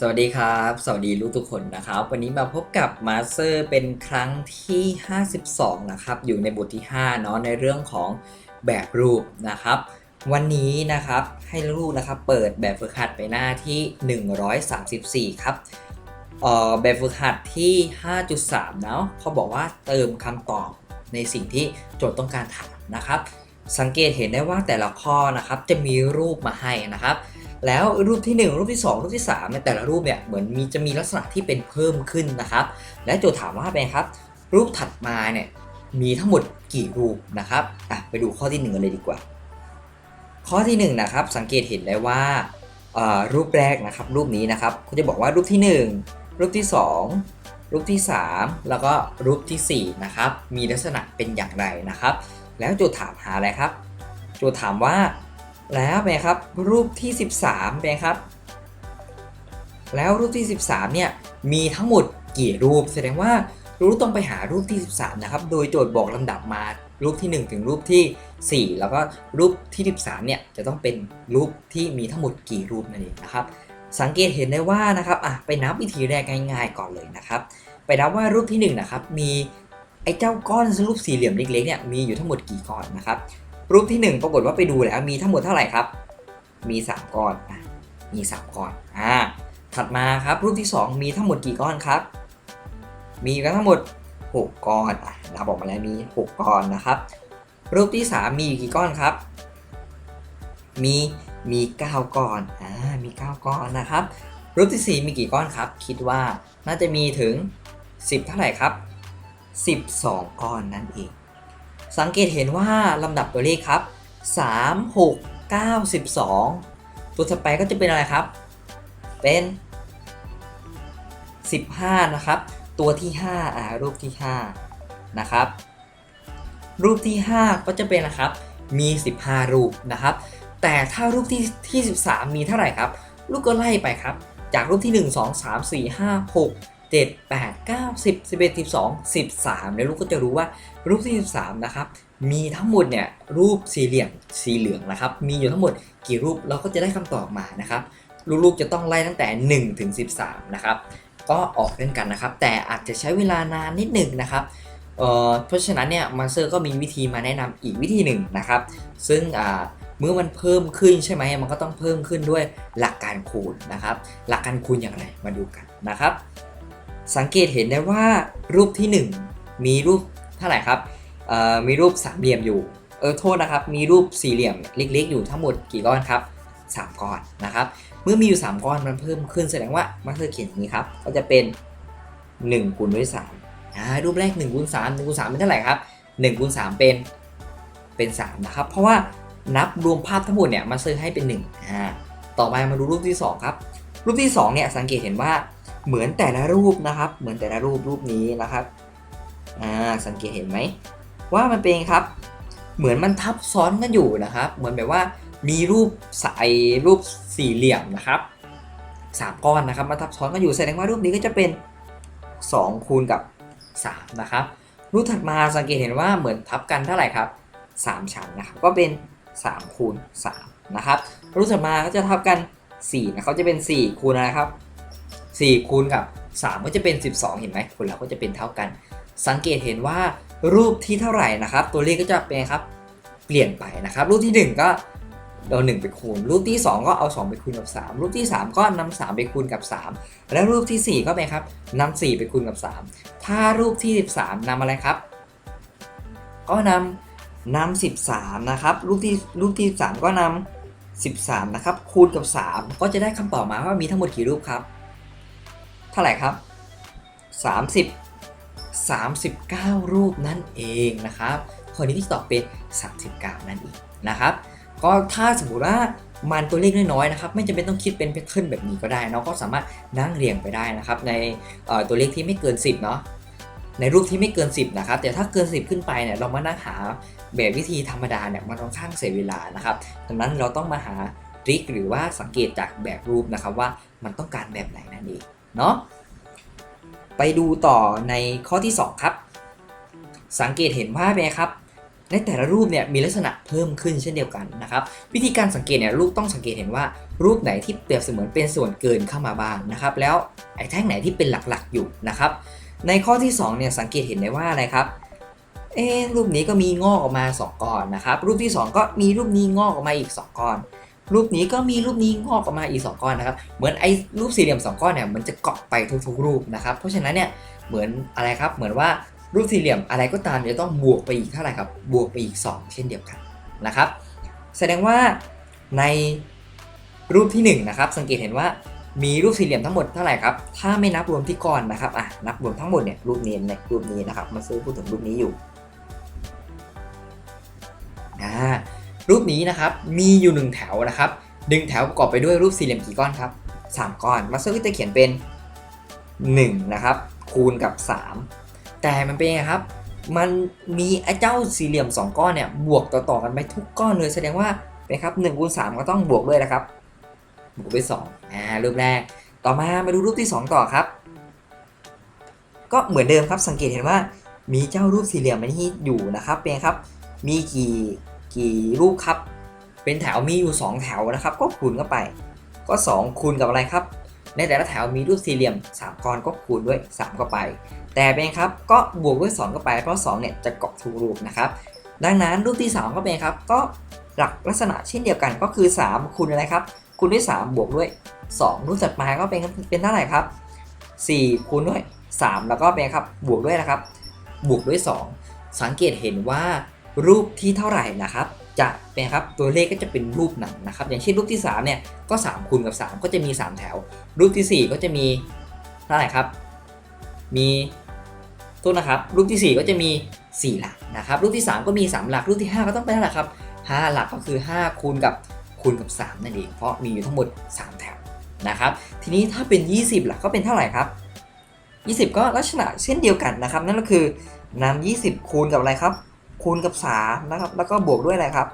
สวัสดีครับ สวัสดีลูกทุกคนนะครับ วันนี้มาพบกับมาสเตอร์เป็นครั้งที่ 52 นะครับ อยู่ในบทที่5เนาะในเรื่องของแบบรูปนะครับ วันนี้นะครับให้ลูกนะครับเปิดแบบฝึกหัดไปหน้าที่ 134 ครับเอ่อแบบฝึกหัดที่ 5.3 เนาะเขาบอกว่าเติมคำตอบในสิ่งที่โจทย์ต้องการถามนะครับ สังเกตเห็นได้ว่าแต่ละข้อนะครับจะมีรูปมาให้นะครับ แล้วรูปที่ 1 รูปที่ 2 รูปที่ 3 ในแต่ละรูปเนี่ยเหมือนมีจะมีลักษณะที่เป็นเพิ่มขึ้นนะครับ และโจทย์ถามว่าเป็นครับ รูปถัดมาเนี่ยมีทั้งหมดกี่รูปนะครับอะไปดูข้อที่ 1 กันเลยดีกว่า ข้อที่1นะครับสังเกตเห็นได้ว่ารูปแรกนะครับรูปนี้นะครับเขาจะบอกว่ารูปที่ 1 รูปที่ 2 รูปที่ 3 แล้วก็รูปทีสี่4นะครับมีลักษณะเป็นอย่างไรนะครับ แล้วโจทย์ถามหาอะไรครับ โจทย์ถามว่า แล้วเป็นครับรูปที่ 13เป็นครับ แล้วรูปที่ 13เนี่ยมีทั้งหมดกี่รูป แสดงว่ารูปต้องไปหารูปที่ 13 นะครับ โดยโจทย์บอกลำดับมารูปที่ 1 ถึงรูปที่ 4 แล้วก็รูปที่ 13 เนี่ยจะต้องเป็นรูปที่มีทั้งหมดกี่รูปนั่นเองนะครับ สังเกตเห็นได้ว่านะครับอะไปนับวิธีแรกง่ายๆ ก่อนเลยนะครับ ไปนับว่ารูปที่1นะครับมีไอ้เจ้าก้อนรูปสี่เหลี่ยมเล็กๆเนี่ยมีอยู่ทั้งหมดกี่ก้อนนะครับ รูปที่ 1 ปรากฏว่าไปดูแล้วมีทั้งหมดเท่าไหร่ครับ มี 3 ก้อนมี 3 ก้อนอ่าถัดมาครับรูปที่ 2 มีทั้งหมดกี่ก้อนครับ มีกันทั้งหมด 6 ก้อนอะเราบอกมาแล้วมี 6 ก้อนนะครับ รูปที่ 3 มีกี่ก้อนครับ มีมี 9 ก้อนอ่ามี 9 ก้อนนะครับ รูปที่ 4 มีกี่ก้อนครับ คิดว่าน่าจะมีถึง 10 เท่าไหร่ครับ 12 ก้อนนั่นเอง สังเกตเห็นว่าลำดับตัวเลขครับ 3 6 9 12 ตัวถัดไปก็จะเป็นอะไรครับ เป็น 15 นะครับ ตัวที่ 5 อ่า รูปที่ 5 นะครับ รูปที่ 5 ก็จะเป็นนะครับ มี 15 รูปนะครับ แต่ถ้ารูปที่ที่ 13 มีเท่าไหร่ครับ ลูกก็ไล่ไปครับ จากรูปที่ 1 2 3 4 5 6 7 8 9 10 11 12 13แล้วลูกก็จะรู้ว่ารูปที่ 13 นะครับ มีทั้งหมดเนี่ยรูปสี่เหลี่ยมสีเหลืองนะครับ มีอยู่ทั้งหมดกี่รูปเราก็จะได้คำตอบมานะครับ ลูกๆจะต้องไล่ตั้งแต่1ถึง13 นะครับ ก็ออกเล่นกันนะครับ แต่อาจจะใช้เวลานานนิดหนึ่งนะครับเเพราะฉะนั้นเนี่ยมาสเตอร์ก็มีวิธีมาแนะนำอีกวิธีหนึ่งนะครับ ซึ่งเมื่อมันเพิ่มขึ้นใช่ไหมมันก็ต้องเพิ่มขึ้นด้วยหลักการคูณนะครับ หลักการคูณอย่างไรมาดูกันนะครับ สังเกตเห็นได้ว่ารูปที่ 1 มีรูปเท่าไหร่ครับมีรูปสามเหลี่ยมอยู่เออโทษนะครับ มีรูปสี่เหลี่ยมเล็ก ๆ อยู่ทั้งหมดกี่ก้อนครับ 3 ก้อนนะครับ เมื่อมีอยู่ 3 ก้อนมันเพิ่มขึ้นแสดงว่ามันคือเขียนอย่างนี้ครับ ก็จะเป็น1คูณด้วย3อ่ารูปแรก1คูณ3 1คูณ3เป็นเท่าไหร่ครับ1คูณ3เป็นเป็น 3 นะครับ เพราะว่านับรวมภาพทั้งหมดเนี่ยมาเซอร์ให้เป็น1อ่าต่อไปมาดูรูปที่ 2 ครับ รูปที่2เนี่ยสังเกตเห็นว่า เหมือนแต่ละรูปนะครับ เหมือนแต่ละรูปรูปนี้นะครับอ่าสังเกตเห็นไหมว่ามันเป็นครับ เหมือนมันทับซ้อนกันอยู่นะครับ เหมือนแบบว่ามีรูปสายรูปสี่เหลี่ยมนะครับสามก้อนนะครับมาทับซ้อนกันอยู่แสดงว่ารูปนี้ก็จะเป็น 2 คูณกับ 3 นะครับ รูปถัดมาสังเกตเห็นว่าเหมือนทับกันเท่าไหร่ครับ 3 ชั้นนะครับก็เป็น 3 คูณ3นะครับรูปถัดมาก็จะทับกัน4นะเขาจะเป็น 4 คูณอะไรครับ 4คูณกับ 3 ก็จะเป็น 12 เห็นไหมคูณแล้วก็จะเป็นเท่ากัน สังเกตเห็นว่ารูปที่เท่าไหร่นะครับ ตัวเลขก็จะเป็นครับเปลี่ยนไปนะครับ รูปที่ 1 ก็เอา1ไปคูณ รูปที่ 2 ก็เอา 2 ไปคูณกับ 3 รูปที่ 3 ก็นำ3ไปคูณกับ 3 แล้วรูปที่ 4 ก็เป็นครับนำ4ไปคูณกับ 3 ถ้ารูปที่ 13นำอะไรครับ ก็นำนำ13 นะครับ รูปที่รูปที่3ก็นำ13 นะครับ คูณกับ 3 ก็จะได้คำตอบมาว่ามีทั้งหมดกี่รูปครับ เท่าไหร่ครับ 30 39 รูปนั่นเองนะครับข้อนี้ที่ตอบเป็น 39 นั่นเองนะครับ ก็ถ้าสมมติว่ามันตัวเลขน้อยๆนะครับ ไม่จำเป็นต้องคิดเป็นแพทเทิร์นแบบนี้ก็ได้เนาะก็สามารถนั่งเรียงไปได้นะครับ ในตัวเลขที่ไม่เกิน 10เนาะในรูปที่ไม่เกิน 10 นะครับ แต่ถ้าเกิน 10 ขึ้นไปเนี่ยเรามานั่งหาแบบวิธีธรรมดาเนี่ยมันค่อนข้างเสียเวลานะครับดังนั้นเราต้องมาหาทริคหรือว่าสังเกตจากแบบรูปนะครับว่ามันต้องการแบบไหนนั่นเอง เนาะไปดูต่อในข้อที่ 2 ครับ สังเกตเห็นว่าเป็นไงครับ ในแต่ละรูปเนี่ยมีลักษณะเพิ่มขึ้นเช่นเดียวกันนะครับ วิธีการสังเกตเนี่ยลูกต้องสังเกตเห็นว่า รูปไหนที่เปรียบเสมือนเป็นส่วนเกินเข้ามาบ้างนะครับ แล้วไอ้แท่งไหนที่เป็นหลักๆอยู่นะครับ ในข้อที่2เนี่ยสังเกตเห็นได้ว่าอะไรครับเอ๊รูปนี้ก็มีงอกออกมา 2ก้อนนะครับ รูปที่ 2 ก็มีรูปนี้งอกออกมาอีก 2ก้อน รูปนี้ก็มีรูปนี้งอกออกมาอีก2ก้อนนะครับ เหมือนไอ้รูปสี่เหลี่ยม2ก้อนเนี่ยมันจะเกาะไปทุกๆรูปนะครับ เพราะฉะนั้นเนี่ยเหมือนอะไรครับ เหมือนว่ารูปสี่เหลี่ยมอะไรก็ตามจะต้องบวกไปอีกเท่าไหร่ครับ บวกไปอีก 2 เช่นเดียวกันนะครับ แสดงว่าในรูปที่ 1 นะครับ สังเกตเห็นว่ามีรูปสี่เหลี่ยมทั้งหมดเท่าไหร่ครับ ถ้าไม่นับรวมที่ก้อนนะครับ อะ นับรวมทั้งหมดเนี่ยรูปนี้ในรูปนี้นะครับ มาซื้อพูดถึงรูปนี้อยู่อ่า รูปนี้นะครับมีอยู่หนึ่งแถวนะครับดึงแถวประกอบไปด้วยรูปสี่เหลี่ยมกี่ก้อนครับสามก้อนมาซื้อก็จะเขียนเป็น1นะครับคูณกับ 3 แต่มันเป็นไงครับ มันมีไอ้เจ้าสี่เหลี่ยม 2 ก้อนเนี่ยบวกต่อๆกันไปทุกก้อนเลยแสดงว่าเป็นครับ1คูณ3ก็ต้องบวกด้วยนะครับบวกด้วย2อ่ารูปแรก ต่อมามาดูรูปที่ 2 ต่อครับ ก็เหมือนเดิมครับสังเกตเห็นว่ามีเจ้ารูปสี่เหลี่ยมอันนี้อยู่นะครับเป็นครับ มีกี่ กี่รูปครับ เป็นแถวมีอยู่ 2 แถวนะครับ ก็คูณเข้าไป ก็ 2 คูณกับอะไรครับ ในแต่ละแถวมีรูปสี่เหลี่ยม3ก้อนก็คูณด้วย 3 เข้าไป แต่เป็นครับก็บวกด้วย 2 เข้าไป เพราะ2เนี่ยจะเกาะทุกรูปนะครับ ดังนั้นรูปที่ 3 ก็เป็นครับ ก็หลักลักษณะเช่นเดียวกันก็คือ 3 คูณอะไรครับ คูณด้วย 3 บวกด้วย 2 รูปถัดมาก็เป็นเป็นเท่าไหร่ครับ 4 คูณด้วย 3 แล้วก็เป็นครับ บวกด้วยนะครับ บวกด้วย 2 สังเกตเห็นว่า รูปที่เท่าไหร่นะครับจะเป็นครับตัวเลขก็จะเป็นรูปหนังนะครับ อย่างเช่นรูปที่3เนี่ยก็3คูณกับ 3 ก็จะมี 3 แถว รูปที่ 4 ก็จะมีเท่าไหร่ครับ มีโทษนะครับ รูปที่ 4 ก็จะมี 4 หลักนะครับ รูปที่ 3 ก็มี 3 หลัก รูปที่ 5 ก็ต้องเป็นเท่าไหร่ครับ 5 หลักก็คือ 5 คูณกับคูณกับ 3 นั่นเอง เพราะมีอยู่ทั้งหมด 3 แถวนะครับ ทีนี้ถ้าเป็น 20 หลักก็เป็นเท่าไหร่ครับ 20 ก็ลักษณะเช่นเดียวกันนะครับ นั่นก็คือนำ20 คูณกับอะไรครับ คูณกับ 3 นะครับ แล้วก็บวกด้วยอะไรครับ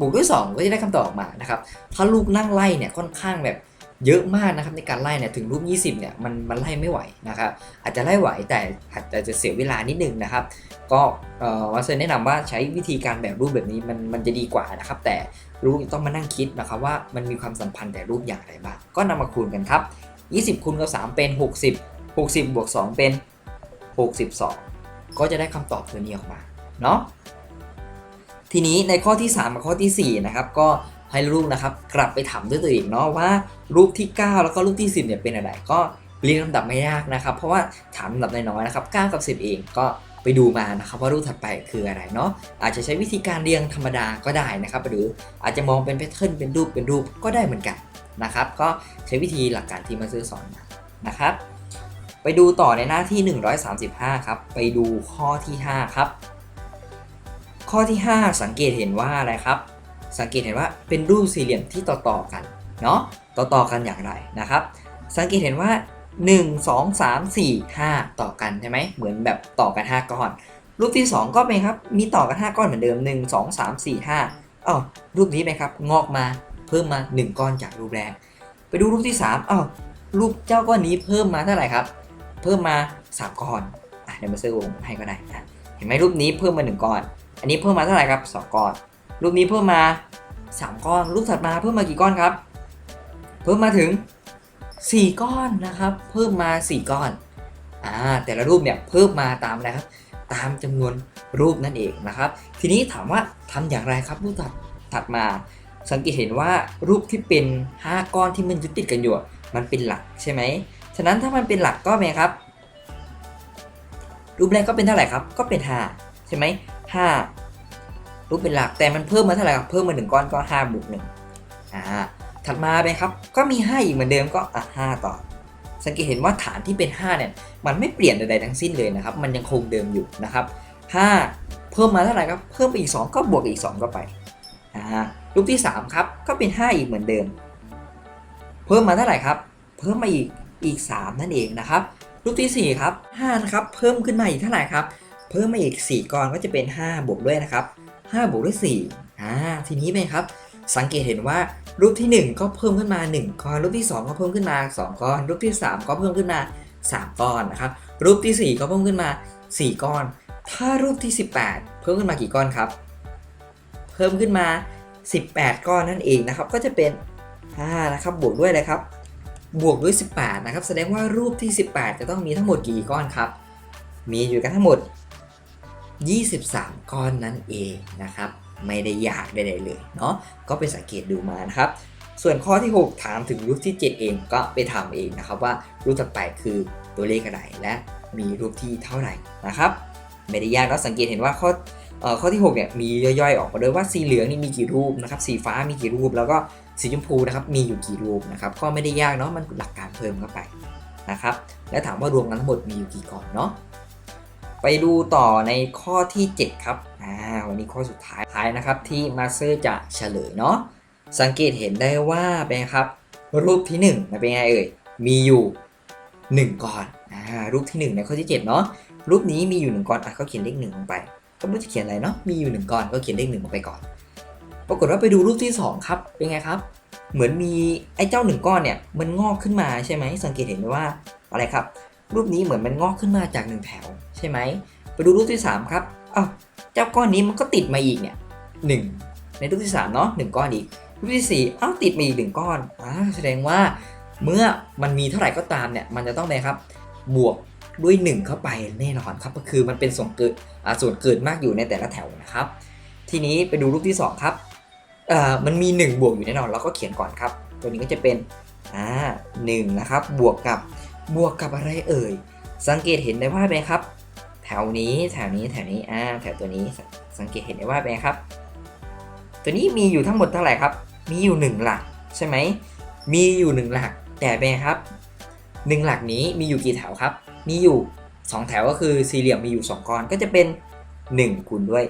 บวกด้วย 2 ก็จะได้คำตอบออกมานะครับ ถ้าลูกนั่งไล่เนี่ยค่อนข้างแบบเยอะมากนะครับในการไล่เนี่ยถึงรูป 20 เนี่ยมันมันไล่ไม่ไหวนะครับอาจจะไล่ไหวแต่อาจจะเสียเวลานิดนึงนะครับ ก็เอ่อวัสเซอร์แนะนำว่าใช้วิธีการแบบรูปแบบนี้มันมันจะดีกว่านะครับ แต่ลูกต้องมานั่งคิดนะครับว่ามันมีความสัมพันธ์แต่รูปอย่างไรบ้างก็นำมาคูณกันครับ 20คูณกับ3เป็น 60 60บวก2เป็น 62 ก็จะได้คำตอบตัวนี้ออกมา เนาะทีนี้ในข้อที่ 3 กับข้อทีสี่ 4 นะครับ ก็ให้ลูกนะครับกลับไปถามด้วยตัวเองเนาะว่ารูปที่ 9 แล้วก็รูปที่ 10เนี่ยเป็นอะไรก็เรียงลำดับไม่ยากนะครับ เพราะว่าถามลำดับน้อยๆนะครับ 9 กับ 10 เองก็ไปดูมานะครับว่ารูปถัดไปคืออะไรเนาะอาจจะใช้วิธีการเรียงธรรมดาก็ได้นะครับ หรืออาจจะมองเป็นแพทเทิร์นเป็นรูปเป็นรูปก็ได้เหมือนกันนะครับ ก็ใช้วิธีหลักการที่มาซื้อสอนนะครับ ไปดูต่อในหน้าที่ 135 ครับ ไปดูข้อที่ 5 ครับ ข้อที่ 5 สังเกตเห็นว่าอะไรครับ สังเกตเห็นว่าเป็นรูปสี่เหลี่ยมที่ต่อต่อๆกันเนาะต่อต่อๆกันอย่างไรนะครับ สังเกตเห็นว่า 1 2 3 4 5 ต่อกันใช่ไหมเหมือนแบบต่อกัน 5 ก้อน รูปที่ 2 ก็เป็นครับมีต่อกัน 5 ก้อนเหมือนเดิม 1 2 3 4 5อ้าวรูปนี้ไหมครับงอกมาเพิ่มมา 1 ก้อนจากรูปแรก ไปดูรูปที่3อ้าวรูปเจ้าก้อนนี้เพิ่มมาเท่าไหร่ครับ เพิ่มมา 3 ก้อนอะเดี๋ยวมาซื้อวงให้ก็ได้นะเห็นไหมรูปนี้เพิ่มมา 1 ก้อน อันนี้เพิ่มมาเท่าไหร่ครับ 2 ก้อน รูปนี้เพิ่มมา 3 ก้อน รูปถัดมาเพิ่มมากี่ก้อนครับ เพิ่มมาถึง 4 ก้อนนะครับ เพิ่มมา 4 ก้อน อ่า แต่ละรูปเนี่ยเพิ่มมาตามอะไรครับ ตามจำนวนรูปนั่นเองนะครับ ทีนี้ถามว่าทำอย่างไรครับรูปถัดถัดมา สังเกตเห็นว่ารูปที่เป็น 5 ก้อนที่มันยึดติดกันอยู่ มันเป็นหลักใช่ไหม ฉะนั้นถ้ามันเป็นหลักก็เป็นครับ รูปแรกก็เป็นเท่าไหร่ครับ ก็เป็น 5 ใช่ไหม 5รูปเป็นหลักแต่มันเพิ่มมาเท่าไหร่ครับเพิ่มมาหนึ่งก้อนก็5บวกหนึ่งอ่าถัดมาไปครับก็มี5อีกเหมือนเดิมก็อะ5ต่อ สังเกตเห็นว่าฐานที่เป็น5เนี่ยมันไม่เปลี่ยนใดๆทั้งสิ้นเลยนะครับ มันยังคงเดิมอยู่นะครับ5เพิ่มมาเท่าไหร่ครับเพิ่มไปอีก2ก็บวกอีก2ก็ไปอ่ารูปที่3ครับก็เป็น5อีกเหมือนเดิม เพิ่มมาเท่าไหร่ครับเพิ่มมาอีกอีก3นั่นเองนะครับรูปที่4ครับ5นะครับเพิ่มขึ้นมาอีกเท่าไหร่ครับ เพิ่มมาอีก 4ก้อนก็จะเป็น 5 บวกด้วยนะครับ 5 บวกด้วย4อ่าทีนี้เป็นครับ สังเกตเห็นว่ารูปที่ 1 ก็เพิ่มขึ้นมา 1ก้อนรูปที่ 2 ก็เพิ่มขึ้นมา 2ก้อนรูปที่ 3 ก็เพิ่มขึ้นมา 3ก้อนนะครับ รูปที่ 4 ก็เพิ่มขึ้นมา 4ก้อนถ้ารูปที่ 18 เพิ่มขึ้นมากี่ก้อนครับ เพิ่มขึ้นมา 18 ก้อนนั่นเองนะครับ ก็จะเป็น5นะครับบวกด้วยอะไรครับ บวกด้วย 18 นะครับ แสดงว่ารูปที่ 18 จะต้องมีทั้งหมดกี่ก้อนครับ มีอยู่กันทั้งหมด 23 ก้อนนั่นเองนะครับ ไม่ได้ยากใดๆเลยเนาะก็ไปสังเกตดูมานะครับ ส่วนข้อที่ 6 ถามถึงรูปที่ 7 เองก็ไปทำเองนะครับว่ารูปถัดไปคือตัวเลขอะไรและมีรูปที่เท่าไหร่นะครับ ไม่ได้ยากเราสังเกตเห็นว่าข้อเอ่อข้อที่6เนี่ยมีย่อยๆออกมาด้วยว่าสีเหลืองนี่มีกี่รูปนะครับสีฟ้ามีกี่รูป แล้วก็สีชมพูนะครับมีอยู่กี่รูปนะครับก็ไม่ได้ยากเนาะมันหลักการเพิ่มเข้าไปนะครับและถามว่ารวมกันทั้งหมดมีอยู่กี่ก้อนเนาะ ไปดูต่อในข้อที่ 7 ครับอ่าวันนี้ข้อสุดท้ายท้ายนะครับที่มาสเตอร์จะเฉลยเนาะสังเกตเห็นได้ว่าเป็นครับ รูปที่1นะเป็นไงเอ่ยมีอยู่ 1ก้อนอ่ารูปที่ 1 ในข้อที่ 7 เนาะรูปนี้มีอยู่ 1ก้อนอะก็เขียนเลขหนึ่งลงไปก็ไม่รู้จะเขียนอะไรเนาะมีอยู่ 1ก้อนก็เขียนเลขหนึ่งลงไปก่อน ปรากฏว่าไปดูรูปที่ 2 ครับเป็นไงครับ เหมือนมีไอ้เจ้าหนึ่งก้อนเนี่ยมันงอกขึ้นมาใช่ไหมสังเกตเห็นไหมว่าอะไรครับ รูปนี้เหมือนมันงอกขึ้นมาจากหนึ่งแถว ใช่ไหมไปดูรูปที่ 3 ครับอ้าวเจ้าก้อนนี้มันก็ติดมาอีกเนี่ยหนึ่งในรูปที่3เนาะหนึ่งก้อนอีกรูปที่สี่อ้าวติดมาอีกหนึ่งก้อนอ่าแสดงว่าเมื่อมันมีเท่าไหร่ก็ตามเนี่ยมันจะต้องไปครับ บวกด้วย 1 เข้าไปแน่นอนครับก็คือมันเป็นส่วนเกิดส่วนเกิดมากอยู่ในแต่ละแถวนะครับ ทีนี้ไปดูรูปที่ 2 ครับมันมี 1 บวกอยู่แน่นอนเราก็เขียนก่อนครับ ตัวนี้ก็จะเป็นอ่าหนึ่งนะครับบวกกับบวกกับอะไรเอ่ย สังเกตเห็นได้ว่าเป็นครับ แถวนี้แถวนี้แถวนี้อ่าแถวตัวนี้สังเกตเห็นได้ว่าเป็นครับ ตัวนี้มีอยู่ทั้งหมดเท่าไหร่ครับ มีอยู่ 1 หลักใช่ไหมมีอยู่ 1 หลัก แต่เป็นครับ 1 หลักนี้มีอยู่กี่แถวครับ มีอยู่ 2 แถวก็คือสี่เหลี่ยมมีอยู่ 2 ก้อนก็จะเป็น1คูณด้วย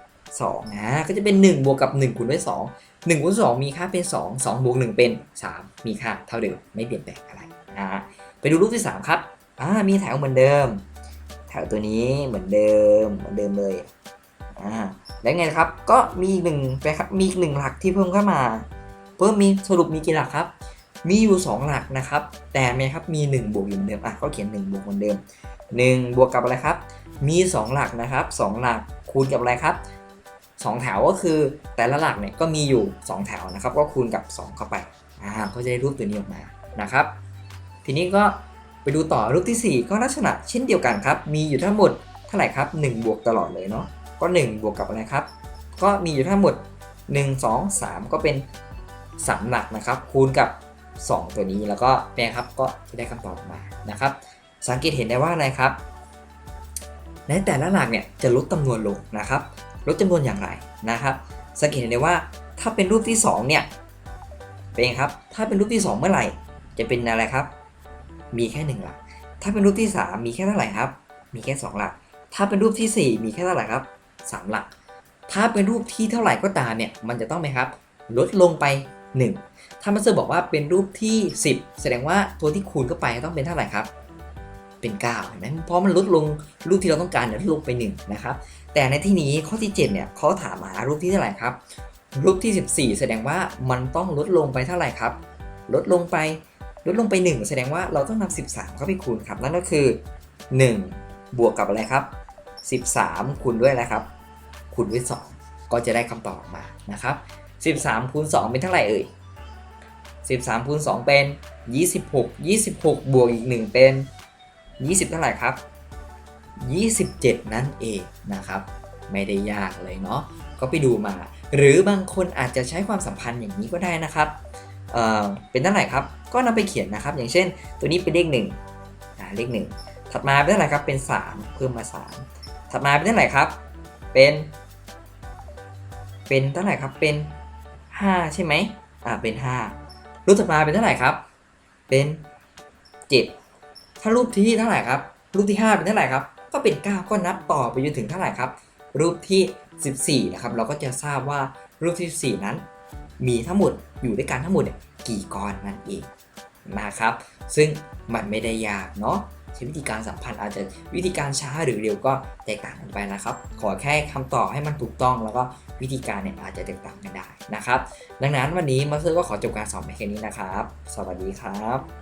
2นะก็จะเป็น 1 บวกกับ 1คูณด้วย 2 1คูณ2มีค่าเป็น 2 2บวก1เป็น 3 มีค่าเท่าเดิมไม่เปลี่ยนแปลงอะไรนะไปดูรูปที่ 3 ครับอ่ามีแถวเหมือนเดิม แถวตัวนี้เหมือนเดิมเหมือนเดิมเลยอ่าแล้วไงครับก็มีอีกหนึ่งไปครับมีอีกหนึ่งหลักที่เพิ่มเข้ามา เพิ่มมีสรุปมีกี่หลักครับ มีอยู่ 2 หลักนะครับ แต่ไหมครับมี 1 บวกอยู่เหมือนเดิมอะก็เขียน 1 บวกเหมือนเดิม 1 บวกกับอะไรครับ มี 2 หลักนะครับ 2 หลักคูณกับอะไรครับ2แถวก็คือแต่ละหลักเนี่ยก็มีอยู่ 2 แถวนะครับ ก็คูณกับ 2 เข้าไปอ่าก็จะได้รูปตัวนี้ออกมานะครับ ทีนี้ก็ ไปดูต่อรูปที่ 4 ก็ลักษณะเช่นเดียวกันครับ มีอยู่ทั้งหมดเท่าไหร่ครับ 1 บวกตลอดเลยเนาะ ก็ 1 บวกกับอะไรครับ ก็มีอยู่ทั้งหมด 1 2 3 ก็เป็น3หลักนะครับ คูณกับ 2 ตัวนี้แล้วก็เนี่ยครับก็จะได้คำตอบมานะครับ สังเกตเห็นได้ว่าอะไรครับ ในแต่ละหลักเนี่ยจะลดจำนวนลงนะครับ ลดจำนวนอย่างไรนะครับ สังเกตเห็นได้ว่าถ้าเป็นรูปที่ 2 เนี่ยเป็นไงครับ ถ้าเป็นรูปที่ 2 เมื่อไหร่ จะเป็นอะไรครับ มีแค่1หลัก ถ้าเป็นรูปที่ 3 มีแค่เท่าไหร่ครับ มีแค่ 2 หลัก ถ้าเป็นรูปที่ 4 มีแค่เท่าไหร่ครับ 3 หลัก ถ้าเป็นรูปที่เท่าไหร่ก็ตามเนี่ย มันจะต้องไหมครับ ลดลงไป 1 ถ้ามันจะบอกว่าเป็นรูปที่ 10 แสดงว่าตัวที่คูณเข้าไปต้องเป็นเท่าไหร่ครับ เป็น9เห็นไหมเพราะมันลดลงรูปที่เราต้องการเนี่ยลดลงไป1นะครับ แต่ในที่นี้ข้อที่ 7 เนี่ยเขาถามหารูปที่เท่าไหร่ครับ รูปที่ 14 แสดงว่ามันต้องลดลงไปเท่าไหร่ครับ ลดลงไป ลดลงไป 1 แสดงว่าเราต้องนำ13 เข้าไปคูณครับ นั่นก็คือ 1 บวกกับอะไรครับ 13 คูณด้วยอะไรครับ คูณด้วย 2 ก็จะได้คำตอบมานะครับ 13คูณ2เป็นเท่าไหร่เอ่ย 13คูณ2เป็น 26 26 บวกอีก 1 เป็น 20 เท่าไหร่ครับ 27 นั่นเองนะครับ ไม่ได้ยากเลยเนาะ ก็ไปดูมา หรือบางคนอาจจะใช้ความสัมพันธ์อย่างนี้ก็ได้นะครับ เอ่อเป็นเท่าไหร่ครับ ก็นำไปเขียนนะครับ อย่างเช่น ตัวนี้เป็นเลข1อ่าเลข1ถัดมาเป็นเท่าไหร่ครับเป็น 3 เพิ่มมา 3 ถัดมาเป็นเท่าไหร่ครับ เป็น เป็นเท่าไหร่ครับเป็น 5 ใช่ไหมอ่าเป็น 5 รูปถัดมาเป็นเท่าไหร่ครับ เป็น 7 ถ้ารูปที่เท่าไหร่ครับ รูปที่ 5 เป็นเท่าไหร่ครับ ก็เป็น 9 ก็นับต่อไปจนถึงเท่าไหร่ครับ รูปที่ 14 นะครับ เราก็จะทราบว่ารูปที่ 14 นั้น มีทั้งหมดอยู่ด้วยกันทั้งหมดกี่ก้อนนั่นเองนะครับ ซึ่งมันไม่ได้ยากเนาะใช้วิธีการสัมพันธ์อาจจะวิธีการช้าหรือเร็วก็แตกต่างกันไปนะครับ ขอแค่คำตอบให้มันถูกต้อง แล้วก็วิธีการเนี่ยอาจจะแตกต่างกันได้นะครับ ดังนั้นวันนี้มาสเตอร์ก็ขอจบการสอนไปแค่นี้นะครับ สวัสดีครับ